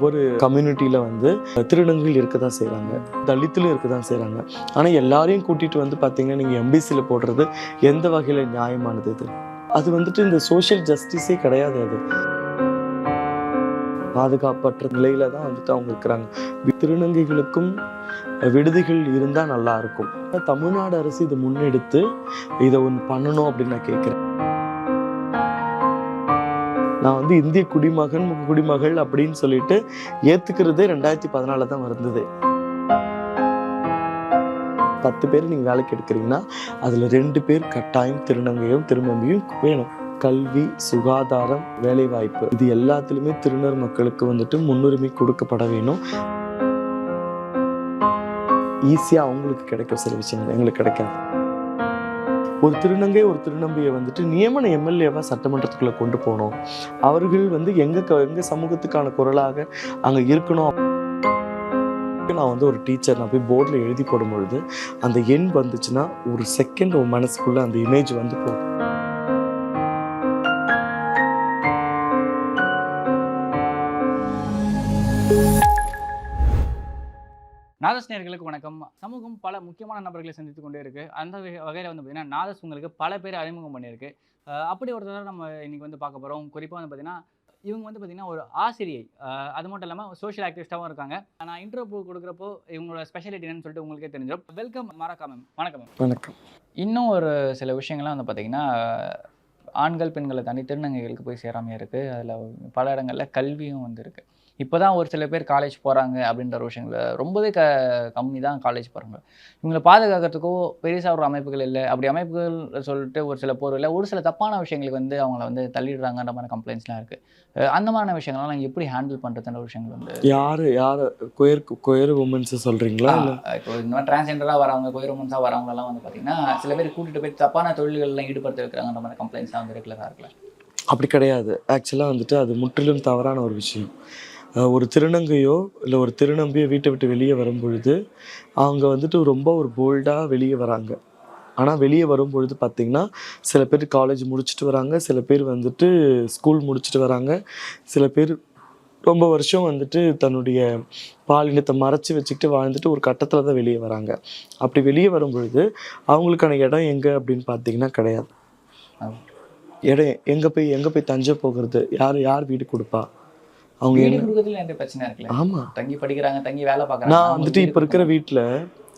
ஒவ்வொரு கம்யூனிட்டியில் வந்து திருநங்கைகள் இருக்க தான் செய்கிறாங்க தலித்திலும் இருக்க தான் செய்கிறாங்க ஆனால் எல்லாரையும் கூட்டிகிட்டு வந்து பார்த்தீங்கன்னா நீங்கள் எம்பிசியில் போடுறது எந்த வகையில் நியாயமானது இது? அது வந்துட்டு இந்த சோஷியல் ஜஸ்டிஸே கிடையாது அது. பாதுகாப்பற்ற நிலையில தான் வந்துட்டு அவங்க இருக்கிறாங்க. திருநங்கைகளுக்கும் விடுதிகள் இருந்தால் நல்லா இருக்கும். தமிழ்நாடு அரசு இதை முன்னெடுத்து இதை ஒன்று பண்ணணும் அப்படின்னு நான் கேட்குறேன் நான் வந்து இந்திய குடிமகன் குடிமகள் அப்படின்னு சொல்லிட்டு ஏத்துக்கிறதே ரெண்டாயிரத்தி பதினால தான் வந்தது பத்து பேர் நீங்கள் வேலைக்கு எடுக்கிறீங்கன்னா அதில் ரெண்டு பேர் கட்டாயம் திருநங்கையும் திருமம்பியும் வேணும். கல்வி சுகாதாரம் வேலைவாய்ப்பு. இது எல்லாத்துலேயுமே திருநர் மக்களுக்கு வந்துட்டு முன்னுரிமை கொடுக்கப்பட வேணும். ஈஸியாக அவங்களுக்கு கிடைக்கும் சில விஷயங்கள். எங்களுக்கு கிடைக்காது. ஒரு திருநங்கை ஒரு திருநம்பியை வந்துட்டு நியமன எம்எல்ஏவாக சட்டமன்றத்துக்குள்ளே கொண்டு போகணும் அவர்கள் வந்து எங்க க- சமூகத்துக்கான குரலாக அங்கே இருக்கணும் நான் வந்து ஒரு டீச்சர் நான் போய் போர்டில் எழுதி போடும் பொழுது அந்த எண் வந்துச்சுன்னா ஒரு செகண்ட் உன் மனசுக்குள்ளே அந்த இமேஜ் வந்து போகும். நாதஸ் நேயர்களுக்கு வணக்கம். சமூகம் பல முக்கியமான நபர்களை சந்தித்து கொண்டே இருக்கு. அந்த வகையில் வந்து பார்த்தீங்கன்னா நாதஸ் உங்களுக்கு பல பேர் அறிமுகம் பண்ணியிருக்கு. அப்படி ஒருத்தர் நம்ம இன்னைக்கு வந்து பார்க்க போகிறோம் குறிப்பாக வந்து பார்த்தீங்கன்னா இவங்க வந்து பார்த்தீங்கன்னா ஒரு ஆசிரியை. அது மட்டும் இல்லாமல் சோஷியல் ஆக்டிவிஸ்டாகவும் இருக்காங்க. நான் இன்டர்வியூ கொடுக்குறப்போ இவங்களோட ஸ்பெஷாலிட்டி என்னன்னு சொல்லிட்டு உங்களுக்கே தெரிஞ்சிடும். வெல்கம் மாராக்கா மேம் வணக்கம் மேம் வணக்கம். இன்னும் ஒரு சில விஷயங்கள்லாம் வந்து பார்த்தீங்கன்னா ஆண்கள் பெண்களை தாண்டி திருநங்கைகளுக்கு போய் சேராமையாக இருக்குது அதில் பல இடங்களில் கல்வியும் வந்து இருக்குது இப்போ தான் ஒரு சில பேர் காலேஜ் போகிறாங்க அப்படின்ற விஷயங்கள ரொம்பவே க கம்மி தான் காலேஜ் போகிறாங்க இவங்களை பாதுகாக்கிறதுக்கோ பெருசாக ஒரு அமைப்புகள் இல்லை. அப்படி அமைப்புகள் சொல்லிட்டு ஒரு சில போர் இல்லை ஒரு சில தப்பான விஷயங்களுக்கு வந்து அவங்கள வந்து தள்ளிடுறாங்கன்ற மாதிரி கம்ப்ளைண்ட்ஸ்லாம் இருக்குது அந்த மாதிரியான விஷயங்கள்லாம் நாங்கள் எப்படி ஹேண்டில் பண்ணுறதுன்ற விஷயங்கள் வந்து யாரு யாரு கொயர் கொயர் உமன்ஸ் சொல்றீங்களா? இல்ல ஆஹ் இப்போ இந்த மாதிரி டிரான்ஸ்ஜெண்டராக வரவங்க கோயிரமன்ஸாக வரவங்கலாம் வந்து பார்த்தீங்கன்னா சில பேர் கூட்டிகிட்டு போய் தப்பான தொழில்களில் ஈடுபடுத்த வைக்கிறாங்கன்ற மாதிரி கம்ப்ளைண்ட்ஸ்லாம் வந்து ரெகுலராக இருக்குல்ல. அப்படி கிடையாது. ஆக்சுவலாக வந்துட்டு அது முற்றிலும் தவறான ஒரு விஷயம். ஒரு திருநங்கையோ இல்லை ஒரு திருநம்பியோ வீட்டை விட்டு வெளியே வரும் பொழுது அவங்க வந்துட்டு ரொம்ப ஒரு போல்டாக வெளியே வராங்க. ஆனால் வெளியே வரும் பொழுது பார்த்திங்கன்னா சில பேர் காலேஜ் முடிச்சுட்டு வராங்க சில பேர் வந்துட்டு ஸ்கூல் முடிச்சுட்டு வராங்க. சில பேர் ரொம்ப வருஷம் வந்துட்டு தன்னுடைய பாலினத்தை மறைச்சி வச்சுக்கிட்டு வாழ்ந்துட்டு ஒரு கட்டத்தில் தான் வெளியே வராங்க. அப்படி வெளியே வரும் பொழுது அவங்களுக்கான இடம் எங்கே அப்படின்னு பார்த்தீங்கன்னா கிடையாது. இடம் எங்கே போய் எங்கே போய் தஞ்ச போகிறது? யார் யார் வீடு கொடுப்பா? அவங்க வீடு கொடுக்கறதுல எந்த பிரச்சனை இருக்குல்ல ஆமாம் தங்கி படிக்கிறாங்க தங்கி வேலை பார்க்குறாங்க. நான் வந்துட்டு இப்போ இருக்கிற வீட்டில்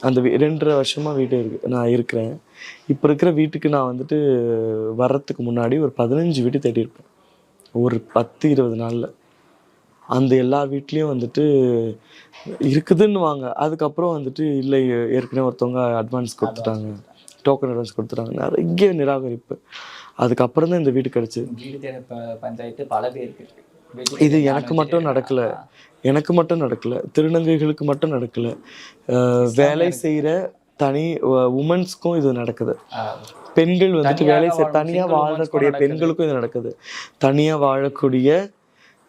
அந்த ரெண்டரை வருஷமாக வீடு இருக்கு நான் இருக்கிறேன். இப்போ இருக்கிற வீட்டுக்கு நான் வந்துட்டு வர்றதுக்கு முன்னாடி ஒரு பதினஞ்சு வீடு தேடி இருப்பேன். ஒரு பத்து இருபது நாளில். அந்த எல்லா வீட்லேயும் வந்துட்டு இருக்குதுன்னு வாங்க அதுக்கப்புறம் வந்துட்டு இல்லை ஏற்கனவே ஒருத்தவங்க அட்வான்ஸ் கொடுத்துட்டாங்க. டோக்கன் அட்வான்ஸ் கொடுத்துட்டாங்க. நிறைய நிராகரிப்பு. அதுக்கப்புறம் தான் இந்த வீடு கிடச்சிது. வீடு பஞ்சாயத்து பல பேருக்கு இது எனக்கு மட்டும் நடக்கல. எனக்கு மட்டும் நடக்கல. திருநங்கைகளுக்கு மட்டும் நடக்கல. வேலை. செய்கிற தனி உமன்ஸ்க்கும் இது நடக்குது. பெண்கள் வந்துட்டு வேலை செய்ய தனியாக வாழக்கூடிய பெண்களுக்கும் இது நடக்குது. தனியாக வாழக்கூடிய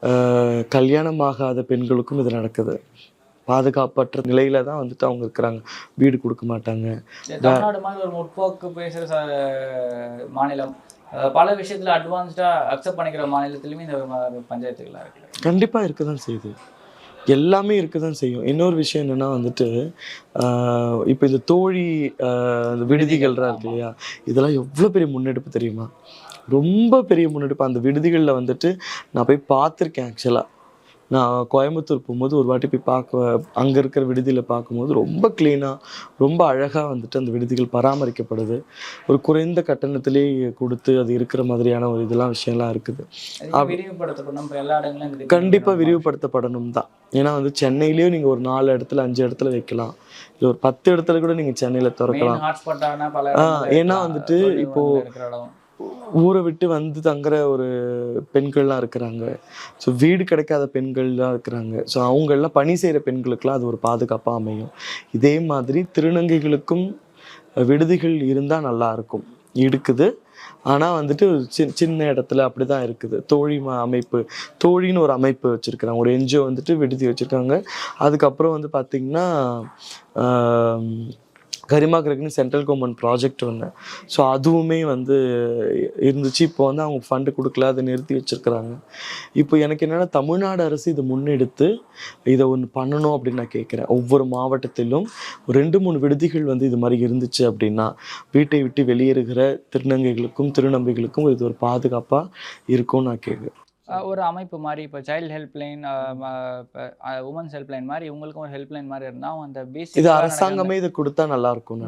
அஹ், கல்யாணமாகாத பெண்களுக்கும் இது நடக்குது. பாதுகாப்பற்ற நிலையில தான் வந்துட்டு அவங்க இருக்கிறாங்க. வீடு கொடுக்க மாட்டாங்க. தமிழ்நாடு மாதிரி ஒரு முற்போக்கு பேசுகிற மாநிலம் பல விஷயத்துல அட்வான்ஸ்டா அக்செப்ட் பண்ணிக்கிற மாநிலத்திலுமே இந்த மாதிரி பஞ்சாயத்துகள்லாம் இருக்கு கண்டிப்பா இருக்க தான் செய்யுது. எல்லாமே இருக்க தான் செய்யும். இன்னொரு விஷயம் என்னன்னா வந்துட்டு இப்போ இந்த தோழி இந்த விடுதிகள்லாம் இருக்கு இல்லையா? இதெல்லாம் எவ்வளோ பெரிய முன்னெடுப்பு தெரியுமா? ரொம்ப பெரிய முன்னெடுப்பு. அந்த விடுதிகளில் வந்துட்டு நான் போய் பார்த்துருக்கேன் ஆக்சுவலாக நான் கோயம்புத்தூர் போகும்போது ஒரு வாட்டி போய் பார்க்க அங்கே இருக்கிற விடுதியில் பார்க்கும்போது ரொம்ப க்ளீனாக ரொம்ப அழகாக வந்துட்டு அந்த விடுதிகள் பராமரிக்கப்படுது. ஒரு குறைந்த கட்டணத்திலே கொடுத்து அது இருக்கிற மாதிரியான ஒரு இதெல்லாம் விஷயம்லாம் இருக்குது. கண்டிப்பாக விரிவுபடுத்தப்படணும்? தான். ஏன்னா வந்து சென்னையிலேயும் நீங்கள் ஒரு நாலு இடத்துல அஞ்சு இடத்துல வைக்கலாம். இல்லை ஒரு பத்து இடத்துல கூட நீங்கள் சென்னையில் திறக்கலாம். ஏன்னா. வந்துட்டு தொழில் ஊரை விட்டு வந்து தங்குற ஒரு பெண்கள்லாம் இருக்கிறாங்க. ஸோ வீடு கிடைக்காத பெண்கள்லாம் இருக்கிறாங்க. ஸோ அவங்கெல்லாம் பணி செய்கிற பெண்களுக்கெல்லாம் அது ஒரு பாதுகாப்பாக அமையும். இதே மாதிரி திருநங்கைகளுக்கும் விடுதிகள் இருந்தால் நல்லாயிருக்கும் இருக்குது. ஆனால் வந்துட்டு சின் சி சின்ன இடத்துல அப்படி தான் இருக்குது. தோழி ம- அமைப்பு தோழின்னு ஒரு அமைப்பு வச்சுருக்குறாங்க. ஒரு என்ஜிஓ வந்துட்டு விடுதி வச்சுருக்காங்க. அதுக்கப்புறம் வந்து பார்த்திங்கன்னா கரிமா கிரக்னு சென்ட்ரல் கவர்மெண்ட் ப்ராஜெக்ட் ஒன்று ஸோ அதுவுமே வந்து இருந்துச்சு. இப்போ வந்து அவங்க ஃபண்டு கொடுக்கல அதை நிறுத்தி வச்சிருக்கிறாங்க. இப்போ எனக்கு என்னென்னா தமிழ்நாடு அரசு இதை முன்னெடுத்து இதை ஒன்று பண்ணணும் அப்படின்னு நான் கேட்குறேன் ஒவ்வொரு மாவட்டத்திலும் ரெண்டு மூணு விடுதிகள் வந்து இது மாதிரி இருந்துச்சு அப்படின்னா வீட்டை விட்டு வெளியேறுகிற திருநங்கைகளுக்கும் திருநம்பிகளுக்கும் இது ஒரு பாதுகாப்பாக இருக்கும்னு நான் கேட்குறேன் ஒரு அமைப்பு மாதிரி இப்போ சைல்டு ஹெல்ப்லைன் உமன்ஸ் ஹெல்ப்லைன் மாதிரி இவங்களுக்கும் ஒரு ஹெல்ப்லைன் மாதிரி இருந்தால் அந்த பேசிக் இது அரசாங்கமே இதை கொடுத்தா நல்லா இருக்கும்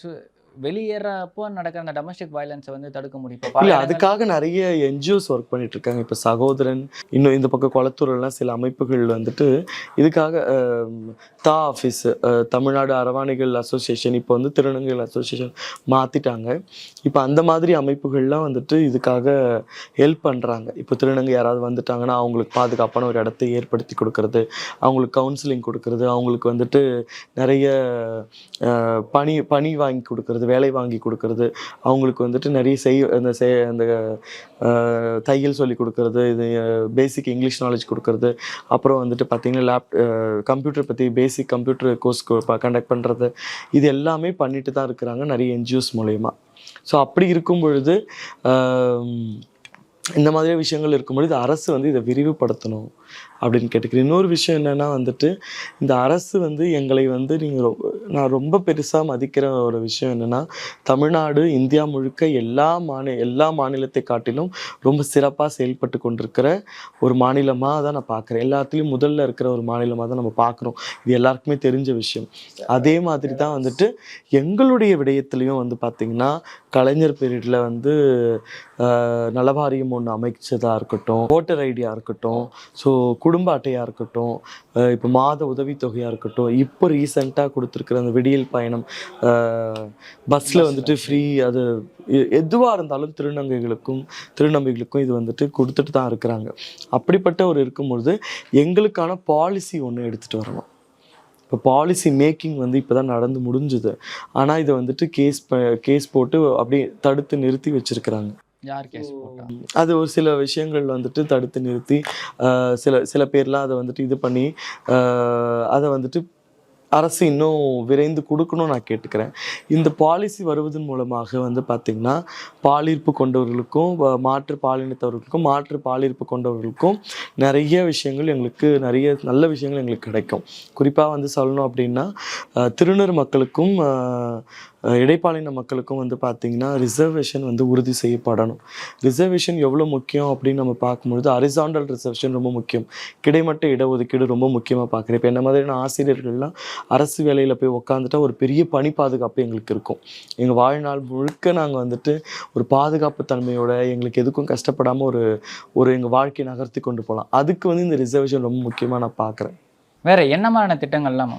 சு- வெளியேறப்போ நடக்கிற அந்த டொமஸ்டிக் வயலன்ஸை வந்து தடுக்க முடியும். இல்ல அதுக்காக நிறைய என்ஜிஓஸ் ஒர்க் பண்ணிட்டு இருக்காங்க. இப்போ சகோதரன் இன்னும் இந்த பக்கம் குளத்தூர்லாம் சில அமைப்புகள் வந்துட்டு இதுக்காக தா ஆஃபீஸ் தமிழ்நாடு அரவாணிகள் அசோசியேஷன் இப்போ வந்து திருநங்கைகள் அசோசியேஷன் மாத்திட்டாங்க. இப்போ அந்த மாதிரி அமைப்புகள்லாம் வந்துட்டு இதுக்காக ஹெல்ப் பண்றாங்க. இப்போ திருநங்கை யாராவது வந்துட்டாங்கன்னா அவங்களுக்கு பாதுகாப்பான ஒரு இடத்தை ஏற்படுத்தி கொடுக்கறது அவங்களுக்கு கவுன்சிலிங் கொடுக்கறது அவங்களுக்கு வந்துட்டு நிறைய பணி பணி வாங்கி கொடுக்கறது வேலை வாங்கி கொடுக்கறது அவங்களுக்கு வந்துட்டு நிறைய செய் அந்த செய் அந்த தையல் சொல்லி கொடுக்கறது இது பேசிக் இங்கிலீஷ் நாலேஜ் கொடுக்கறது. அப்புறம் வந்துட்டு பார்த்திங்கன்னா லேப் கம்ப்யூட்டர் பற்றி பேசிக் கம்ப்யூட்டர் கோர்ஸ் கண்டக்ட் பண்ணுறது இது எல்லாமே பண்ணிட்டு தான் இருக்கிறாங்க நிறைய என்ஜிஓஸ் மூலயமா. ஸோ அப்படி இருக்கும் பொழுது இந்த மாதிரி விஷயங்கள் இருக்கும் பொழுது அரசு வந்து இதை விரிவுபடுத்தணும். அப்படின்னு கேட்டுக்கிறேன். இன்னொரு விஷயம் என்னென்னா வந்துட்டு இந்த அரசு வந்து எங்களை வந்து நீங்கள் நான் ரொம்ப பெருசாக மதிக்கிற ஒரு விஷயம் என்னன்னா தமிழ்நாடு இந்தியா முழுக்க எல்லா மாநில எல்லா மாநிலத்தை காட்டிலும் ரொம்ப சிறப்பாக செயல்பட்டு கொண்டிருக்கிற ஒரு மாநிலமாக தான் நான் பார்க்குறேன் எல்லாத்துலேயும் முதல்ல இருக்கிற ஒரு மாநிலமாக தான் நம்ம பார்க்குறோம் இது எல்லாருக்குமே தெரிஞ்ச விஷயம். அதே மாதிரி தான் வந்துட்டு எங்களுடைய விடயத்துலையும் வந்து பார்த்திங்கன்னா கலைஞர் பீரியடில் வந்து நலவாரியம் ஒன்று அமைச்சதாக இருக்கட்டும் ஓட்டர் ஐடியாக இருக்கட்டும் ஸோ குடும்ப அட்டையாக இருக்கட்டும் இப்போ மாத உதவித்தொகையாக இருக்கட்டும் இப்போ ரீசெண்டாக கொடுத்துருக்குற அந்த விடியல் பயணம் பஸ்ஸில் வந்துட்டு ஃப்ரீ அது எதுவாக இருந்தாலும் திருநங்கைகளுக்கும் திருநம்பிகளுக்கும் இது வந்துட்டு கொடுத்துட்டு தான் இருக்கிறாங்க. அப்படிப்பட்ட ஒரு இருக்கும்பொழுது எங்களுக்கான பாலிசி ஒன்று எடுத்துகிட்டு வரணும். இப்போ பாலிசி மேக்கிங் வந்து இப்போ தான் நடந்து முடிஞ்சுது. ஆனால் இதை வந்துட்டு கேஸ் கேஸ் போட்டு அப்படியே தடுத்து நிறுத்தி வச்சிருக்கிறாங்க. யார் கேஸ் போட்டா? அது ஒரு சில விஷயங்கள் வந்துட்டு தடுத்து நிறுத்தி ஆஹ், சில சில பேர்லாம் அதை வந்துட்டு இது பண்ணி ஆஹ், அதை வந்துட்டு அரசு இன்னும் விரைந்து கொடுக்கணும்னு நான் கேட்டுக்கிறேன். இந்த பாலிசி வருவதன் மூலமாக வந்து பார்த்திங்கன்னா பாலிருப்பு கொண்டவர்களுக்கும் மாற்று பாலினத்தவர்களுக்கும் மாற்று பாலிருப்பு கொண்டவர்களுக்கும் நிறைய விஷயங்கள் எங்களுக்கு நிறைய நல்ல விஷயங்கள் எங்களுக்கு கிடைக்கும். குறிப்பாக வந்து சொல்லணும் அப்படின்னா திருநர் மக்களுக்கும் இடைப்பாளின இடைப்பாலின மக்களுக்கும் வந்து பார்த்திங்கன்னா ரிசர்வேஷன் வந்து உறுதி செய்யப்படணும். ரிசர்வேஷன் எவ்வளோ முக்கியம் அப்படின்னு நம்ம பார்க்கும்பொழுது அரிசாண்டல் ரிசர்வேஷன் ரொம்ப முக்கியம். கிடைமட்ட இடஒதுக்கீடு ரொம்ப முக்கியமாக பார்க்குறேன். இப்போ என்ன மாதிரியான ஆசிரியர்கள்லாம் அரசு வேலையில் போய் உக்காந்துட்டா ஒரு பெரிய பணி பாதுகாப்பு எங்களுக்கு இருக்கும். எங்கள் வாழ்நாள் முழுக்க நாங்கள் வந்துட்டு ஒரு பாதுகாப்பு தன்மையோட எங்களுக்கு எதுக்கும் கஷ்டப்படாமல் ஒரு ஒரு எங்கள் வாழ்க்கையை நகர்த்தி கொண்டு போகலாம். அதுக்கு வந்து இந்த ரிசர்வேஷன் ரொம்ப முக்கியமாக நான் பார்க்குறேன். வேற என்ன மாதிரியான திட்டங்கள்லாம்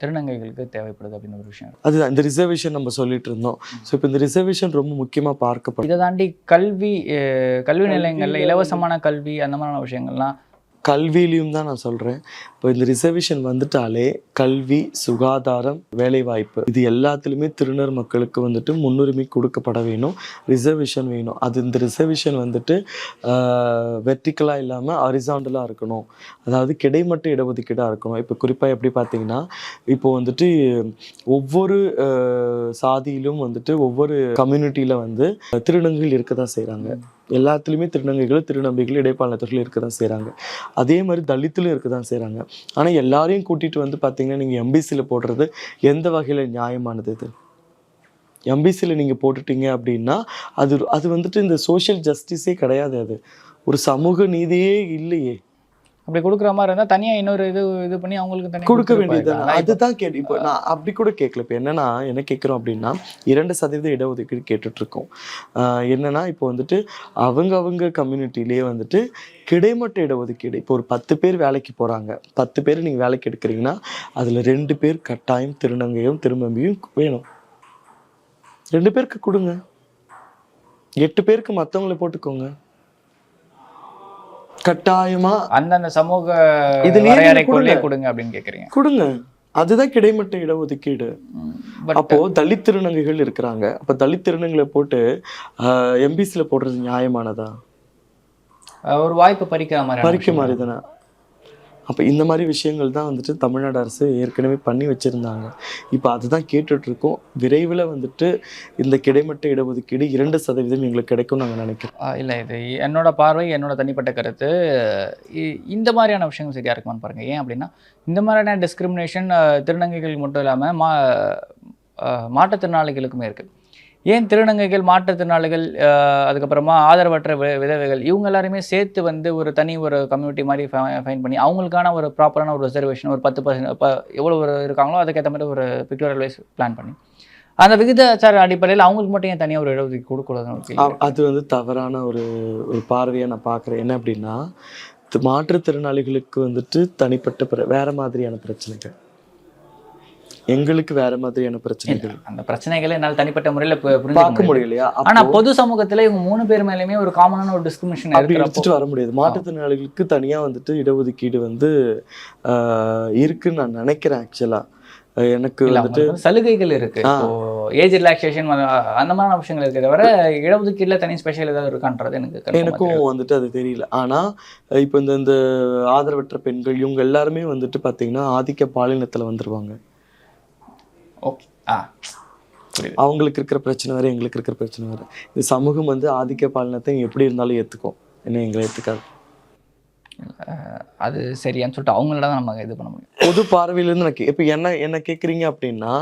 திருநங்கைகளுக்கு தேவைப்படுது அப்படின்னு ஒரு விஷயம். அதுதான் இந்த ரிசர்வேஷன் நம்ம சொல்லிட்டு இருந்தோம். ஸோ இப்போ இந்த ரிசர்வேஷன் ரொம்ப முக்கியமாக பார்க்கப்படும். இதை தாண்டி கல்வி கல்வி நிலையங்கள்ல இலவசமான கல்வி அந்த மாதிரியான விஷயங்கள்லாம் கல்வியிலையும் தான் நான் சொல்கிறேன் இப்போ இந்த ரிசர்வேஷன் வந்துட்டாலே கல்வி சுகாதாரம் வேலைவாய்ப்பு இது எல்லாத்துலேயுமே திருநர் மக்களுக்கு வந்துட்டு முன்னுரிமை கொடுக்கப்பட வேணும் ரிசர்வேஷன் வேணும். அது இந்த ரிசர்வேஷன் வந்துட்டு வெர்டிக்கலாக இல்லாமல் அரிசாண்டலாக இருக்கணும். அதாவது கிடைமட்ட இடஒதுக்கீடாக இருக்கணும். இப்போ குறிப்பாக எப்படி பார்த்தீங்கன்னா இப்போ வந்துட்டு ஒவ்வொரு சாதியிலும் வந்துட்டு ஒவ்வொரு கம்யூனிட்டியில் வந்து திருநங்கைகள் இருக்க தான் செய்கிறாங்க எல்லாத்துலேயுமே திருநங்கைகள் திருநம்பிகள் இடைப்பாளர்கள் இருக்க தான் செய்கிறாங்க அதே மாதிரி தலித்திலும் இருக்க தான் செய்கிறாங்க ஆனால் எல்லாரையும் கூட்டிகிட்டு வந்து பார்த்தீங்கன்னா நீங்கள் எம்பிசியில் போடுறது எந்த வகையில் நியாயமானது இது? எம்பிசியில் நீங்கள் போட்டுட்டீங்க அப்படின்னா அது அது வந்துட்டு இந்த சோஷியல் ஜஸ்டிஸே கிடையாது அது. ஒரு சமூக நீதியே இல்லையே. அப்படி கொடுக்குற மாதிரி இருந்தா தனியா இன்னொரு இது இது பண்ணி அவங்களுக்கு தனியா கொடுக்க வேண்டியது அதுதான் கேட்டு இப்போ நான் அப்படி கூட கேட்கல. இப்போ என்னன்னா என்ன கேட்குறோம் அப்படின்னா இரண்டு சதவீத இடஒதுக்கீடு கேட்டுட்டு இருக்கோம் ஆஹ் என்னன்னா இப்போ வந்துட்டு அவங்க அவங்க கம்யூனிட்டிலேயே வந்துட்டு கிடைமட்ட இடஒதுக்கீடு. இப்போ ஒரு பத்து பேர் வேலைக்கு போறாங்க. பத்து பேர் நீங்க வேலைக்கு எடுக்கிறீங்கன்னா அதுல ரெண்டு பேர் கட்டாயம் திருநங்கையும் திரும்பம்பியும் வேணும். ரெண்டு பேருக்கு கொடுங்க. எட்டு பேருக்கு மற்றவங்களை போட்டுக்கோங்க. கட்டாயமா அந்தந்த சமூக இதுலயே கொடுங்க. அப்படின்னு கேக்குறீங்க. கொடுங்க. அதுதான் கிடைமட்ட இடஒதுக்கீடு. அப்போ தலித் திருநங்கைகள் இருக்கிறாங்க. அப்ப தலித் திருநங்கைகளை போட்டு எம்பிசில போடுறது நியாயமானதா? ஒரு வாய்ப்பு பறிக்கிற மாதிரி பறிக்க மாதிரி தானே அப்போ இந்த மாதிரி விஷயங்கள் தான் வந்துட்டு தமிழ்நாடு அரசு ஏற்கனவே பண்ணி வச்சுருந்தாங்க. இப்போ அதுதான் கேட்டுட்ருக்கோம். விரைவில் வந்துட்டு இந்த கிடைமட்ட இடஒதுக்கீடு இரண்டு சதவீதம் எங்களுக்கு கிடைக்கும் நாங்கள் நினைக்கிறோம். இல்லை இது என்னோட பார்வை என்னோட தனிப்பட்ட கருத்து. இ- இந்த மாதிரியான விஷயங்கள் சரியாக இருக்குமான்னு பாருங்கள் ஏன் அப்படின்னா இந்த மாதிரியான டிஸ்கிரிமினேஷன் திருநங்கைகள் மட்டும் இல்லாமல் மா மாற்றுத்திறனாளிகளுக்குமே இருக்குது ஏன் திருநங்கைகள் மாற்றுத்திறனாளிகள் அதுக்கப்புறமா ஆதரவற்ற விதவைகள் இவங்க எல்லாருமே சேர்த்து வந்து ஒரு தனி ஒரு கம்யூனிட்டி மாதிரி ஃபைன் பண்ணி அவங்களுக்கான ஒரு ப்ராப்பரான ஒரு ரிசர்வேஷன் ஒரு பத்து பர்சன்ட் இப்போ எவ்வளோ ஒரு இருக்காங்களோ அதுக்கேற்ற மாதிரி ஒரு பிக்டோரியல் வைஸ் பிளான் பண்ணி. அந்த விகிதாச்சார அடிப்படையில் அவங்களுக்கு மட்டும் ஏன் தனியாக ஒரு இடஒதுக்கீடு கொடுக்கூடாதுன்னு அது வந்து தவறான ஒரு ஒரு பார்வையை நான் பார்க்குறேன். என்ன அப்படின்னா மாற்றுத்திறனாளிகளுக்கு வந்துட்டு தனிப்பட்ட வேற மாதிரியான பிரச்சனைகள். எங்களுக்கு வேற மாதிரியான பிரச்சனைகள். அந்த பிரச்சனைகளை என்னால் தனிப்பட்ட முறையில் புரிஞ்சுக்க பார்க்க முடியலையா? ஆனா பொது சமூகத்துல இவங்க மூணு பேர் மேலயுமே ஒரு காமனான ஒரு டிஸ்கிரிமினேஷன் எடுத்துட்டு வர முடியாது. மாற்றுத்திறனாளிகளுக்கு தனியா வந்துட்டு இடஒதுக்கீடு வந்து இருக்குன்னு நான் நினைக்கிறேன் ஆக்சுவலா எனக்கு வந்துட்டு சலுகைகள் இருக்கு. ஏஜ் ரிலாக்ஸேஷன் அந்த மாதிரி விஷயங்கள் இருக்கு தவிர இடஒதுக்கீடுல தனி ஸ்பெஷல் ஏதாவது இருக்கான்றது எனக்கு எனக்கும். வந்துட்டு அது தெரியல. ஆனா இப்போ இந்த இந்த ஆதரவற்ற பெண்கள் இவங்க எல்லாருமே வந்துட்டு பாத்தீங்கன்னா ஆதிக்க பாலினத்துல வந்துருவாங்க. ஓகே ஆ. அவங்களுக்கு இருக்கிற பிரச்சனை வேறு எங்களுக்கு இருக்கிற பிரச்சனை வேறு. இந்த சமூகம் வந்து ஆதிக்க பாலினத்தை எப்படி இருந்தாலும் ஏற்றுக்கும் என்ன எங்களை ஏற்றுக்காது அது சரியான்னு சொல்லிட்டு அவங்கள தான் நம்ம இது பண்ண முடியும். பொது பார்வையிலேருந்து எனக்கு இப்போ என்ன என்ன கேட்குறீங்க அப்படின்னா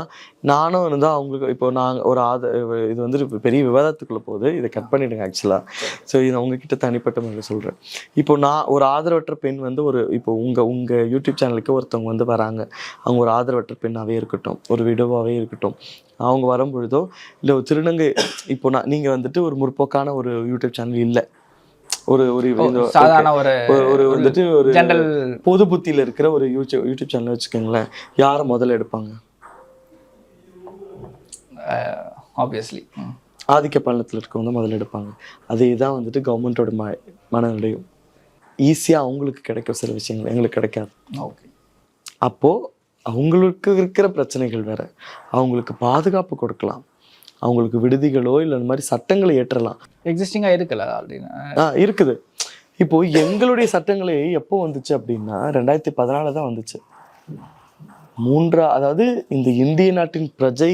நானும் இருந்தால் அவங்களுக்கு இப்போ நாங்கள் ஒரு ஆத இது வந்து பெரிய விவாதத்துக்குள்ளே போகுது. இதை கட் பண்ணிவிடுங்க ஆக்சுவலாக ஸோ இது அவங்கக்கிட்ட தனிப்பட்ட முறையில் சொல்கிறேன் இப்போ நான் ஒரு ஆதரவற்ற பெண் வந்து ஒரு இப்போ உங்கள் உங்கள் யூடியூப் சேனலுக்கு ஒருத்தவங்க வந்து வராங்க. அவங்க ஒரு ஆதரவற்ற பெண்ணாகவே இருக்கட்டும் ஒரு விடவாகவே இருக்கட்டும். அவங்க வரும்பொழுதோ இல்லை ஒரு திருநங்கை இப்போ நான் நீங்கள் வந்துட்டு ஒரு முற்போக்கான ஒரு யூடியூப் சேனல் இல்லை. ஒரு ஒரு சாதாரண ஒரு ஒரு- வந்துட்டு ஒரு ஜென்ரல் பொது புத்தியில இருக்கிற ஒரு யூடியூப் யூடியூப் சேனல் வச்சுக்கோங்களேன். யாரை முதல்ல எடுப்பாங்க? ஆப்வியஸ்லி ஆதிக்க பாலினத்தில் இருக்கவங்க முதல்ல எடுப்பாங்க. அதே தான் வந்துட்டு கவர்மெண்ட்டோட ம மனநிலையும். ஈஸியாக அவங்களுக்கு கிடைக்கும் சில விஷயங்கள் எங்களுக்கு கிடைக்காது. ஓகே அப்போது அவங்களுக்கு இருக்கிற பிரச்சனைகள் வேற. அவங்களுக்கு பாதுகாப்பு கொடுக்கலாம். அவங்களுக்கு விடுதிகளோ இல்லை இந்த மாதிரி சட்டங்களை ஏற்றலாம். எக்ஸிஸ்டிங்கா இருக்குல்ல அப்படின்னு ஆ இருக்குது. இப்போ எங்களுடைய சட்டங்களே எப்போ வந்துச்சு அப்படின்னா ரெண்டாயிரத்தி பதினால தான் வந்துச்சு. மூன்றா அதாவது இந்த இந்திய நாட்டின் பிரஜை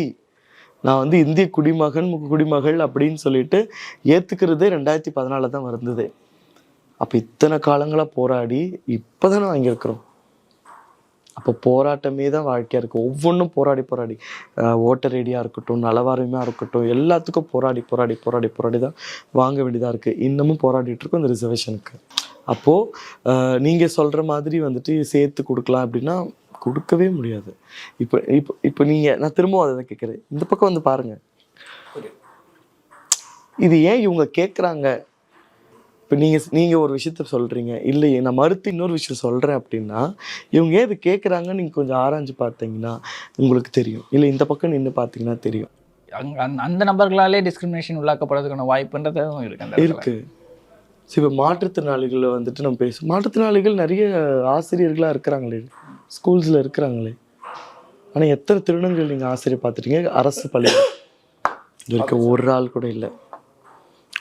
நான் வந்து இந்திய குடிமகன் குடிமகள் அப்படின்னு சொல்லிட்டு ஏத்துக்கிறதே ரெண்டாயிரத்தி பதினால தான் வந்தது அப்போ இத்தனை காலங்களா போராடி இப்போதானே வாங்கியிருக்கிறோம் அப்போ போராட்டமே தான் வாழ்க்கையா இருக்கு. ஒவ்வொன்றும் போராடி போராடி. ஓட்டர் ஐடியா இருக்கட்டும் நலவாரியமா இருக்கட்டும் எல்லாத்துக்கும் போராடி போராடி போராடி போராடி தான் வாங்க வேண்டியதா இருக்கு. இன்னமும் போராடிட்டு இருக்கோம் இந்த ரிசர்வேஷனுக்கு அப்போ அஹ், நீங்க சொல்ற மாதிரி வந்துட்டு சேர்த்து கொடுக்கலாம் அப்படின்னா கொடுக்கவே முடியாது. இப்போ இப்போ இப்போ நீங்க நான் திரும்பவும் அதை தான் கேட்குறேன். இந்த பக்கம் வந்து பாருங்க. இது ஏன் இவங்க கேட்குறாங்க? இப்போ நீங்க நீங்க ஒரு விஷயத்த சொல்றீங்க. இல்லையே நான் மறுத்து இன்னொரு விஷயம் சொல்றேன் அப்படின்னா இவங்க ஏன் இது கேட்குறாங்கன்னு நீங்க கொஞ்சம் ஆராய்ஞ்சு பார்த்தீங்கன்னா உங்களுக்கு தெரியும். இல்லை இந்த பக்கம் நின்று பார்த்தீங்கன்னா தெரியும். அங்க அந்த- நபர்களாலே டிஸ்கிரிமினேஷன் உள்ளாக்கப்படுறதுக்கான வாய்ப்புன்றதும் இருக்கு அந்த இடத்துல. இருக்கு. சரி இப்போ மாற்றுத்திறனாளிகளை வந்துட்டு நம்ம பேசும் மாற்றுத்திறனாளிகள் நிறைய ஆசிரியர்களாக இருக்கிறாங்களே. ஸ்கூல்ஸில் இருக்கிறாங்களே. ஆனால் எத்தனை திருநங்கள் நீங்கள் ஆசிரியர் பார்த்துட்டீங்க அரசு பள்ளி இது வரைக்கும் ஒரு ஆள் கூட இல்லை.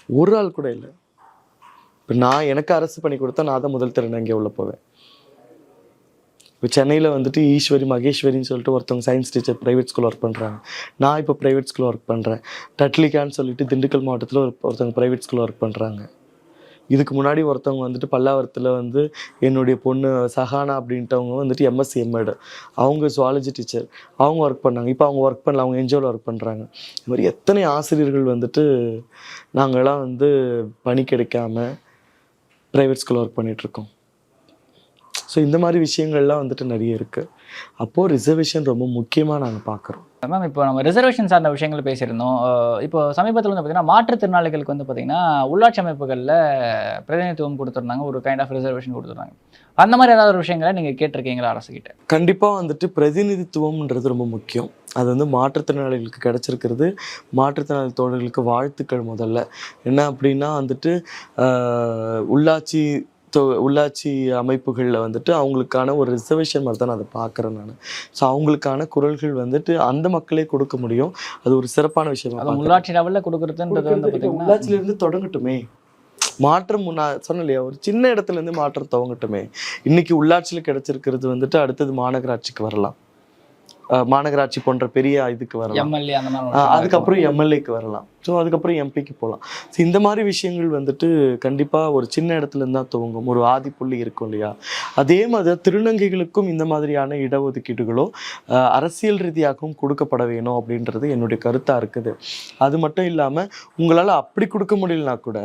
ஒரு ஆள் கூட இல்லை. இப்போ நான் எனக்கு அரசு பண்ணி கொடுத்தா நான் தான் முதல் திருநங்கை உள்ள போவேன். இப்போ சென்னையில் வந்துட்டு ஈஸ்வரி மகேஸ்வரின்னு சொல்லிட்டு ஒருத்தவங்க science teacher private school work பண்ணுறாங்க நான் இப்போ ப்ரைவேட் ஸ்கூல் ஒர்க் பண்ணுறேன் டட்லிகான்னு சொல்லிட்டு திண்டுக்கல் மாவட்டத்தில் ஒரு ஒருத்தவங்க ப்ரைவேட் ஸ்கூல் ஒர்க் பண்ணுறாங்க இதுக்கு முன்னாடி ஒருத்தவங்க வந்துட்டு பல்லாவரத்தில் வந்து என்னுடைய பொண்ணு சஹானா அப்படின்ட்டவங்க வந்துட்டு எம்எஸ்சி எம்எடு அவங்க ஜுவாலஜி டீச்சர் அவங்க ஒர்க் பண்ணாங்க. இப்போ அவங்க ஒர்க் பண்ணல அவங்க என்ஜிஓவில் ஒர்க் பண்ணுறாங்க இது மாதிரி எத்தனை ஆசிரியர்கள் வந்துட்டு நாங்களாம் வந்து பணி கிடைக்காம ப்ரைவேட் ஸ்கூலில் ஒர்க் பண்ணிகிட்ருக்கோம் ஸோ இந்த மாதிரி விஷயங்கள்லாம் வந்துட்டு நிறைய இருக்குது அப்போது ரிசர்வேஷன் ரொம்ப முக்கியமாக நாங்கள் பார்க்குறோம் மேம் இப்போ நம்ம ரிசர்வேஷன் சார்ந்த விஷயங்கள் பேசியிருந்தோம். இப்போ சமீபத்தில் வந்து பார்த்தீங்கன்னா மாற்றுத்திறனாளிகளுக்கு வந்து பார்த்தீங்கன்னா உள்ளாட்சி அமைப்புகளில் பிரதிநிதித்துவம் கொடுத்துருந்தாங்க. ஒரு கைண்ட் ஆஃப் ரிசர்வேஷன் கொடுத்துருந்தாங்க. அந்த மாதிரி ஏதாவது ஒரு விஷயங்களை நீங்கள் கேட்டிருக்கீங்களா அரசுகிட்ட? கண்டிப்பாக வந்துட்டு பிரதிநிதித்துவம்ன்றது ரொம்ப முக்கியம். அது வந்து மாற்றுத்திறனாளிகளுக்கு கிடைச்சிருக்கிறது. மாற்றுத்திறனாளி தோழர்களுக்கு வாழ்த்துக்கள் முதல்ல. என்ன அப்படின்னா வந்துட்டு உள்ளாட்சி உள்ளாட்சி அமைப்புகளில் வந்துட்டு அவங்களுக்கான ஒரு ரிசர்வேஷன் மாதிரி தான் நான் அதை பார்க்குறேன் நான். ஸோ அவங்களுக்கான குரல்கள் வந்துட்டு அந்த மக்களே கொடுக்க முடியும். அது ஒரு சிறப்பான விஷயமா. உள்ளாட்சி லெவலில் கொடுக்குறதுன்றது வந்து கொடுக்கறது இப்ப பார்த்தீங்கன்னா உள்ளாட்சியில இருந்து தொடங்கட்டுமே. மாற்றம் நான் சொன்னேன் இல்லையா ஒரு சின்ன இடத்துல இருந்து மாற்றம் துவங்கட்டுமே. இன்னைக்கு உள்ளாட்சியில் கிடைச்சிருக்கிறது வந்துட்டு அடுத்தது மாநகராட்சிக்கு வரலாம். மாநகராட்சி போன்ற பெரிய இதுக்கு வரலாம். அதுக்கப்புறம் எம்எல்ஏக்கு வரலாம். ஸோ அதுக்கப்புறம் எம்பிக்கு போகலாம் ஸோ இந்த மாதிரி விஷயங்கள் வந்துட்டு கண்டிப்பாக ஒரு சின்ன இடத்துலேருந்து தான் துவங்கும் ஒரு ஆதிப்புள்ளி இருக்கும் இல்லையா? அதே மாதிரி திருநங்கைகளுக்கும் இந்த மாதிரியான இடஒதுக்கீடுகளோ அரசியல் ரீதியாகவும் கொடுக்கப்பட வேணும் அப்படின்றது என்னுடைய கருத்தாக இருக்குது. அது மட்டும் இல்லாமல் உங்களால் அப்படி கொடுக்க முடியலனா கூட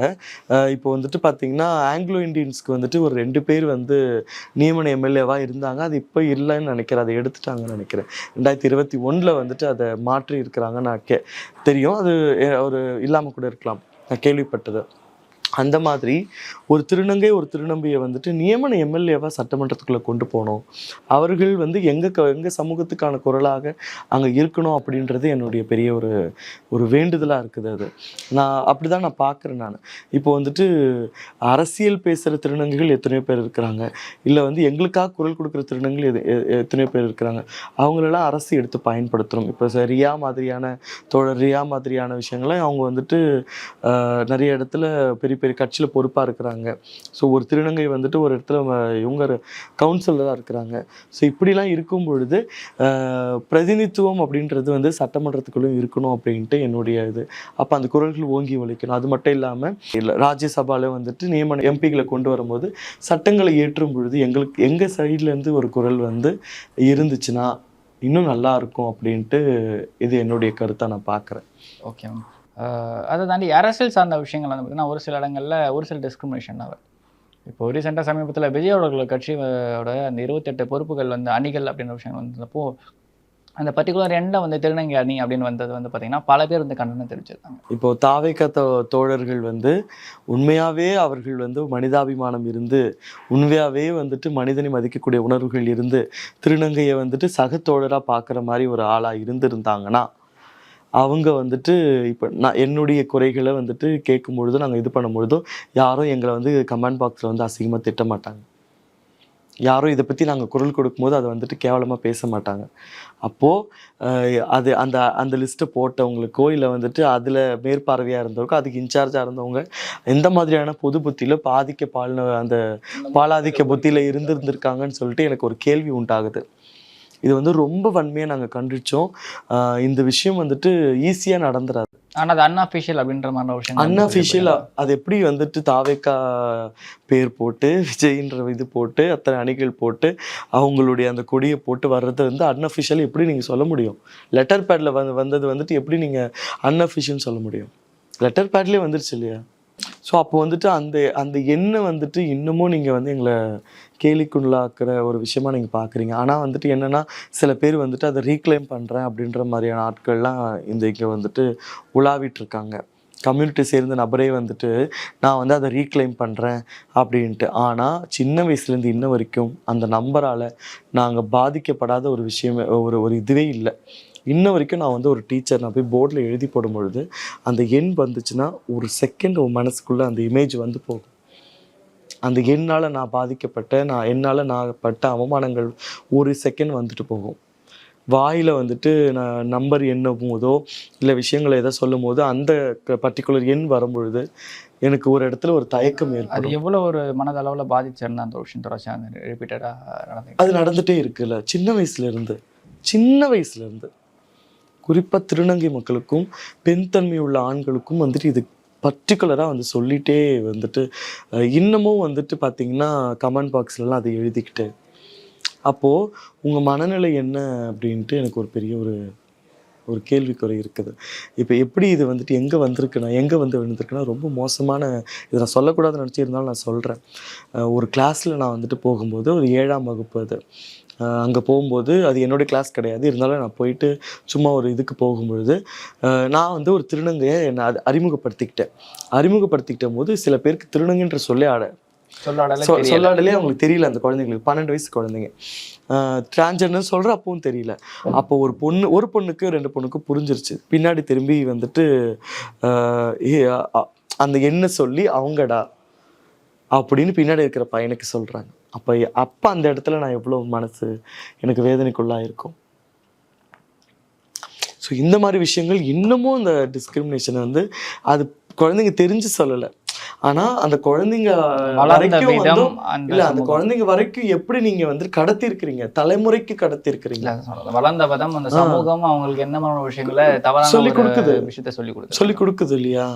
இப்போ வந்துட்டு பார்த்தீங்கன்னா ஆங்கிலோ இந்தியன்ஸ்க்கு வந்துட்டு ஒரு ரெண்டு பேர் வந்து நியமன எம்எல்ஏவாக இருந்தாங்க. அது இப்போ இல்லைன்னு நினைக்கிறேன். அதை எடுத்துட்டாங்கன்னு நினைக்கிறேன். ரெண்டாயிரத்தி இருபத்தி ஒன்றில் வந்துட்டு அதை மாற்றி இருக்கிறாங்க நான் கே தெரியும். அது ஒரு இல்லாமல் கூட இருக்கலாம். நான் கேள்விப்பட்டது. அந்த மாதிரி ஒரு திருநங்கை ஒரு திருநம்பியை வந்துட்டு நியமன எம்எல்ஏவாக சட்டமன்றத்துக்குள்ளே கொண்டு போனோம். அவர்கள் வந்து எங்கள் க எங்கள் சமூகத்துக்கான குரலாக அங்கே இருக்கணும் அப்படின்றது என்னுடைய பெரிய ஒரு ஒரு வேண்டுதலாக இருக்குது அது. நான் அப்படி தான் நான் பார்க்குறேன் நான். இப்போ வந்துட்டு அரசியல் பேசுகிற திருநங்கைகள் எத்தனையோ பேர் இருக்கிறாங்க. இல்லை வந்து எங்களுக்காக குரல் கொடுக்குற திருநங்கைகள் எது எ- எத்தனையோ பேர் இருக்கிறாங்க. அவங்களெல்லாம் அரசு எடுத்து பயன்படுத்தணும் இப்போ ச- ரியா மாதிரியான தோழர் ரியா மாதிரியான விஷயங்களை அவங்க வந்துட்டு நிறைய இடத்துல பெரிய பெரிய கட்சியில் பொறுப்பாக இருக்கிறாங்க. ஸோ ஒரு திருநங்கை வந்துட்டு ஒரு இடத்துல இவங்க கவுன்சிலில் தான் இருக்கிறாங்க. ஸோ இப்படிலாம் இருக்கும் பொழுது பிரதிநிதித்துவம் அப்படின்றது வந்து சட்டமன்றத்துக்குள்ளும் இருக்கணும் அப்படின்ட்டு என்னுடைய இது. அப்போ அந்த குரல்கள் ஓங்கி ஒழிக்கணும் அது மட்டும் இல்லாமல் இல்லை ராஜ்யசபாவில் வந்துட்டு நியமன எம்பிகளை கொண்டு வரும்போது சட்டங்களை ஏற்றும் பொழுது எங்களுக்கு எங்கள் சைட்லேருந்து ஒரு குரல் வந்து இருந்துச்சுன்னா இன்னும் நல்லா இருக்கும் அப்படின்ட்டு இது என்னுடைய கருத்தை நான் பார்க்குறேன் ஓகே மேம் அதை தாண்டி அரசியல் சார்ந்த விஷயங்கள் வந்து பார்த்தீங்கன்னா ஒரு சில இடங்களில் ஒரு சில டிஸ்கிரிமினேஷன் அவர் இப்போ ரீசெண்டாக சமீபத்தில் விஜய் அவர்கள் கட்சியோட அந்த இருபத்தெட்டு பொறுப்புகள் வந்து அணிகள் அப்படின்ற விஷயங்கள் வந்தப்போ அந்த பர்டிகுலர் எண்டில் வந்து திருநங்கை அணி அப்படின்னு வந்தது வந்து பார்த்தீங்கன்னா பல பேர் வந்து கண்டனம் தெரிவிச்சிருக்காங்க இப்போ தாவேக்க தோ தோழர்கள் வந்து உண்மையாகவே அவர்கள் வந்து மனிதாபிமானம் இருந்து உண்மையாகவே வந்துட்டு மனிதனை மதிக்கக்கூடிய உணர்வுகள் இருந்து திருநங்கையை வந்துட்டு சக தோழராக பார்க்குற மாதிரி ஒரு ஆளாக இருந்திருந்தாங்கன்னா அவங்க வந்துட்டு இப்போ நான் என்னுடைய குறைகளை வந்துட்டு கேட்கும் பொழுதும் நாங்கள் இது பண்ணும் பொழுதும் யாரும் எங்களை வந்து கமெண்ட் பாக்ஸில் வந்து அசிங்கமாக திட்ட மாட்டாங்க. யாரும் இதை பற்றி நாங்கள் குரல் கொடுக்கும்போது அதை வந்துட்டு கேவலமாக பேச மாட்டாங்க. அப்போது அது அந்த அந்த லிஸ்ட்டை போட்டவங்களுக்கோ இல்லை வந்துட்டு அதில் மேற்பார்வையாக இருந்தவங்களுக்கோ அதுக்கு இன்சார்ஜாக இருந்தவங்க எந்த மாதிரியான பொது புத்தியில் பாதிக்க பால் அந்த பாலாதிக்க புத்தியில் இருந்திருந்திருக்காங்கன்னு சொல்லிட்டு எனக்கு ஒரு கேள்வி உண்டாகுது. இது வந்து ரொம்ப வன்மையாக நாங்கள் கண்டிச்சோம். இந்த விஷயம் வந்துட்டு ஈஸியாக நடந்துராது. ஆனால் அது அன்அஃபிஷியல் அப்படின்ற மாதிரி ஒரு விஷயம் அன்அஃபிஷியலாக அது எப்படி வந்துட்டு தாவேக்கா பேர் போட்டு விஜய்ன்ற இது போட்டு அத்தனை அணிகள் போட்டு அவங்களுடைய அந்த கொடியை போட்டு வர்றது வந்து அன்அஃபிஷியல் எப்படி நீங்கள் சொல்ல முடியும்? லெட்டர் பேடில் வந்து வந்தது வந்துட்டு எப்படி நீங்கள் அன்அஃபிஷியல்னு சொல்ல முடியும்? லெட்டர் பேட்லேயே வந்துருச்சு இல்லையா? ஸோ அப்போ வந்துட்டு அந்த அந்த எண்ணெய் வந்துட்டு இன்னமும் நீங்கள் வந்து எங்களை கேலிக்குள்ளாக்குற ஒரு விஷயமா நீங்கள் பார்க்குறீங்க ஆனால் வந்துட்டு என்னென்னா சில பேர் வந்துட்டு அதை ரீக்ளைம் பண்ணுறேன் அப்படின்ற மாதிரியான ஆட்கள்லாம் இந்த இங்கே வந்துட்டு உலாவிட்டுருக்காங்க கம்யூனிட்டி சேர்ந்த நபரே வந்துட்டு நான் வந்து அதை ரீக்ளைம் பண்ணுறேன் அப்படின்ட்டு. ஆனால் சின்ன வயசுலேருந்து இன்ன வரைக்கும் அந்த நம்பரால் நாங்கள் பாதிக்கப்படாத ஒரு விஷயமே ஒரு ஒரு இதுவே இல்லை. இன்ன வரைக்கும் நான் வந்து ஒரு டீச்சர் நான் போய் போர்டில் எழுதி போடும் பொழுது அந்த எண் வந்துச்சுன்னா ஒரு செகண்ட் உன் மனசுக்குள்ளே அந்த இமேஜ் வந்து போகும். அந்த எண்ணால் நான் பாதிக்கப்பட்ட நான் என்னால் நான் பட்ட அவமானங்கள் ஒரு செகண்ட் வந்துட்டு போகும். வாயில் வந்துட்டு நான் நம்பர் எண்ணும் போதோ இல்லை விஷயங்களை எதை சொல்லும் போது அந்த பர்டிகுலர் எண் வரும்பொழுது எனக்கு ஒரு இடத்துல ஒரு தயக்கம் அது ஏற்படும். எவ்வளோ ஒரு மனதளவில் பாதிச்சிருந்த அந்த விஷயம் தொடர்ச்சி ரிப்பீட்டடாக நடந்து அது நடந்துட்டே இருக்குல்ல. சின்ன வயசுல இருந்து சின்ன வயசுல இருந்து குறிப்பாக திருநங்கை மக்களுக்கும் பெண் தன்மை உள்ள ஆண்களுக்கும் வந்துட்டு இது பர்டிகுலராக வந்து சொல்லிட்டே வந்துட்டு இன்னமும் வந்துட்டு பார்த்தீங்கன்னா கமெண்ட் பாக்ஸ்லலாம் அதை எழுதிக்கிட்டு. அப்போது உங்கள் மனநிலை என்ன அப்படின்ட்டு எனக்கு ஒரு பெரிய ஒரு ஒரு கேள்விக்குறை இருக்குது. இப்போ எப்படி இது வந்துட்டு எங்கே வந்திருக்குன்னா எங்கே வந்து விழுந்திருக்குன்னா ரொம்ப மோசமான இதை நான் சொல்லக்கூடாதுன்னு நினச்சிருந்தாலும் நான் சொல்கிறேன் ஒரு கிளாஸில் நான் வந்துட்டு போகும்போது ஒரு ஏழாம் வகுப்பு அது. அங்கே போகும்போது அது என்னுடைய கிளாஸ் கிடையாது. இருந்தாலும் நான் போயிட்டு சும்மா ஒரு இதுக்கு போகும்பொழுது நான் வந்து ஒரு திருநங்கையை என்னை அது அறிமுகப்படுத்திக்கிட்டேன். அறிமுகப்படுத்திக்கிட்ட போது சில பேருக்கு திருநங்கைன்ற சொல்லி ஆட சொல்லாடல அவங்களுக்கு தெரியல அந்த குழந்தைங்களுக்கு. பன்னெண்டு வயசு குழந்தைங்க. டிரான்ஜெண்டர் சொல்கிற அப்பவும் தெரியல. அப்போ ஒரு பொண்ணு ஒரு பொண்ணுக்கு ரெண்டு பொண்ணுக்கு புரிஞ்சிருச்சு. பின்னாடி திரும்பி வந்துட்டு அந்த எண்ணை சொல்லி அவங்கடா அப்படின்னு பின்னாடி இருக்கிற பையனுக்கு சொல்கிறாங்க அப்போ அப்போ அந்த இடத்துல நான் எவ்வளோ மனசு எனக்கு வேதனைக்குள்ளா இருக்கும். ஸோ இந்த மாதிரி விஷயங்கள் இன்னமும் இந்த டிஸ்கிரிமினேஷன் வந்து அது குழந்தைங்க தெரிஞ்சு சொல்லலை. ஆனா அந்த குழந்தைங்க வரைக்கும் இல்ல அந்த. குழந்தைங்க வரைக்கும் எப்படி நீங்க வந்து கடத்தி இருக்கிறீங்க தலைமுறைக்கு கடத்தி இருக்கிறீங்க. வளர்ந்த விதம் அந்த சமூகம் அவங்களுக்கு என்ன மாதிரி விஷயங்களை தவறான ஒரு கொடுக்குது. விஷயத்த சொல்லி கொடுக்குது. சொல்லி கொடுக்குது இல்லையா?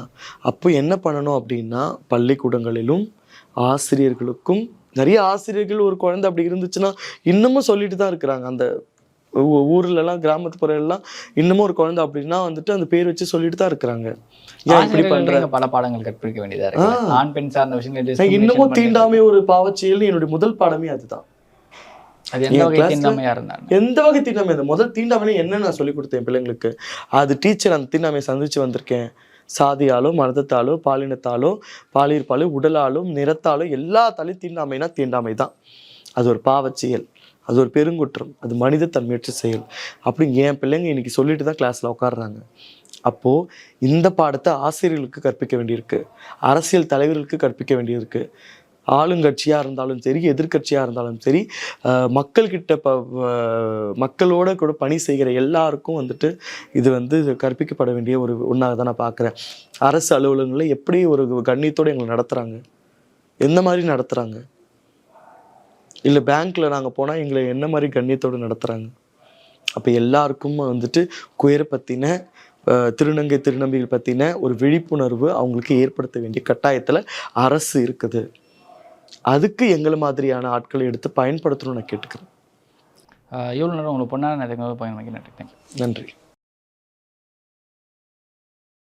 அப்போ என்ன பண்ணணும் அப்படின்னா பள்ளிக்கூடங்களிலும் ஆசிரியர்களுக்கும் நிறைய ஆசிரியர்கள் ஒரு குழந்தை அப்படி இருந்துச்சுன்னா இன்னமும் சொல்லிட்டு தான் இருக்கிறாங்க. அந்த ஊ- ஊர்ல எல்லாம் கிராமத்து எல்லாம் இன்னமும் ஒரு குழந்தை அப்படின்னா வந்துட்டு அந்த பேர் வச்சு சொல்லிட்டு தான் இருக்கிறாங்க. ஏன் இப்படி ஆசிரியர்கள் பண்ற? நீங்க பல பாடங்கள் கற்பிக்க வேண்டியதா இருக்கு. ஆண் பெண் சார்ந்த விஷயங்களை இன்னமும் தீண்டாமை ஒரு பாவச்செயல் என்னுடைய முதல் பாடமே அதுதான். அது எந்த வகை தீண்டாமை? முதல் தீண்டாமை என்ன நான் சொல்லி கொடுத்தேன் பிள்ளைங்களுக்கு. அது டீச்சர் அந்த தீண்டாமையை சந்திச்சு வந்திருக்கேன். சாதியாலோ மதத்தாலோ பாலினத்தாலோ பாலியற்பாலோ உடலாலும் நிறத்தாலோ எல்லாத்தாலையும் தீண்டாமைனா தீண்டாமை தான் அது ஒரு பாவச்செயல் அது ஒரு பெருங்குற்றம். அது மனித தன்மையற்ற செயல். அப்படி என் பிள்ளைங்க இன்னைக்கு சொல்லிட்டு தான் கிளாஸில் உட்காடுறாங்க அப்போது இந்த பாடத்தை ஆசிரியர்களுக்கு கற்பிக்க வேண்டியிருக்கு. அரசியல் தலைவர்களுக்கு கற்பிக்க வேண்டியிருக்கு. ஆளுங்கட்சியாக இருந்தாலும் சரி எதிர்கட்சியாக இருந்தாலும் சரி மக்கள்கிட்ட ப மக்களோட கூட பணி செய்கிற எல்லாருக்கும் வந்துட்டு இது வந்து கற்பிக்கப்பட வேண்டிய ஒரு ஒன்றாக தான் நான் பார்க்குறேன் அரசு அலுவலகங்களில் எப்படி ஒரு கண்ணியத்தோடு எங்களை நடத்துகிறாங்க எந்த மாதிரி நடத்துகிறாங்க இல்லை பேங்க்கில் நாங்கள் போனால் எங்களை என்ன மாதிரி கண்ணியத்தோடு நடத்துகிறாங்க அப்போ எல்லாருக்கும் வந்துட்டு குயரை பற்றின திருநங்கை திருநம்பிகள் பற்றின ஒரு விழிப்புணர்வு அவங்களுக்கு ஏற்படுத்த வேண்டிய கட்டாயத்தில் அரசு இருக்குது. அதுக்கு எங்களை மாதிரியான ஆட்களை எடுத்து பயன்படுத்தணும்னு நான் கேட்டுக்கிறேன். இவ்வளவு நேரம் உங்களுக்கு பொண்ணான நேரங்களுக்கு பயன்படுத்தி நன்றி.